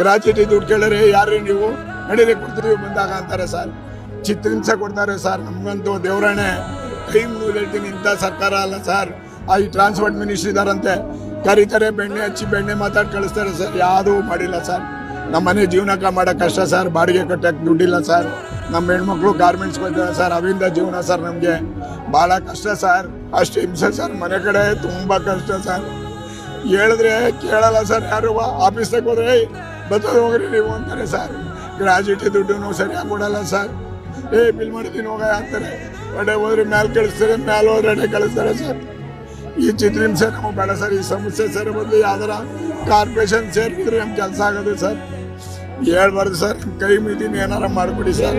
Gratuity ದುಡ್ಡು ಕೇಳಿದ್ರೆ ಯಾರು ನೀವು? ನಡೀರಿ, ಕೊಡ್ತೀವಿ, ಬಂದಾಗ ಅಂತಾರೆ ಸರ್. ಚಿತ್ರಹಿಂಸೆ ಕೊಡ್ತಾರೆ ಸರ್. ನಮಗಂತೂ ದೇವರಾಣೆ. ಕೈ ಮುಗಿದು ಹೇಳ್ತೀನಿ, ಇಂಥ ಸರ್ಕಾರ ಅಲ್ಲ ಸರ್. ಆ ಈ ಟ್ರಾನ್ಸ್ಪೋರ್ಟ್ ಮಿನಿಸ್ಟ್ರಿ ಇದಾರಂತೆ. ಕರೀತಾರೆ, ಬೆಣ್ಣೆ ಹಚ್ಚಿ ಬೆಣ್ಣೆ ಮಾತಾಡಿ ಕಳಿಸ್ತಾರೆ ಸರ್. ಯಾವುದೂ ಮಾಡಿಲ್ಲ ಸರ್. ನಮ್ಮ ಮನೆ ಜೀವನಕ್ಕೆ ಮಾಡೋಕೆ ಕಷ್ಟ ಸರ್. ಬಾಡಿಗೆ ಕಟ್ಟಕ್ಕೆ ದುಡ್ಡಿಲ್ಲ ಸರ್. ನಮ್ಮ ಹೆಣ್ಮಕ್ಳು ಗಾರ್ಮೆಂಟ್ಸ್ ಹೋಗ್ತಾರೆ ಸರ್. ಅವಿಂದ ಜೀವನ ಸರ್ ನಮಗೆ. ಭಾಳ ಕಷ್ಟ ಸರ್. ಅಷ್ಟು ಹಿಂಸೆ ಸರ್. ಮನೆ ಕಡೆ ತುಂಬ ಕಷ್ಟ ಸರ್. ಹೇಳಿದ್ರೆ ಕೇಳಲ್ಲ ಸರ್ ಯಾರು? ಆಫೀಸ್ದಾಗ ಹೋದ್ರೆ ಬರ್ತದೆ ಹೋಗ್ರಿ ನೀವು ಅಂತಾರೆ ಸರ್ ಗ್ರಾಜ್ಯುಟಿ ದುಡ್ಡು ಸರಿಯಾಗಿ ಕೊಡಲ್ಲ ಸರ್ ಏ ಬಿಲ್ ಮಾಡ್ತೀನಿ ಹೋಗ, ಅಂತಾರೆ. ಒಡೆ ಹೋದ್ರೆ ಮ್ಯಾಲೆ ಕಳಿಸ್ತಾರೆ, ಮ್ಯಾಲೆ ಹೋದ್ರೆ ಅಡೆ ಕಳಿಸ್ತಾರೆ ಸರ್ ಈ ಚಿತ್ರಹಿಂಸೆ ನಮಗೆ ಬೇಡ ಸರ್ ಈ ಸಮಸ್ಯೆ ಸರ್ ಬದಲು ಯಾವ್ದಾರ ಕಾರ್ಪೊರೇಷನ್ ಸೇರಿದ್ರೆ ನಮ್ಮ ಕೆಲಸ ಆಗೋದು ಸರ್ ಹೇಳ್ಬಾರ್ದು ಸರ್ ಕೈ ಮೀಟಿನ ಏನಾರ ಮಾಡಿಬಿಡಿ ಸರ್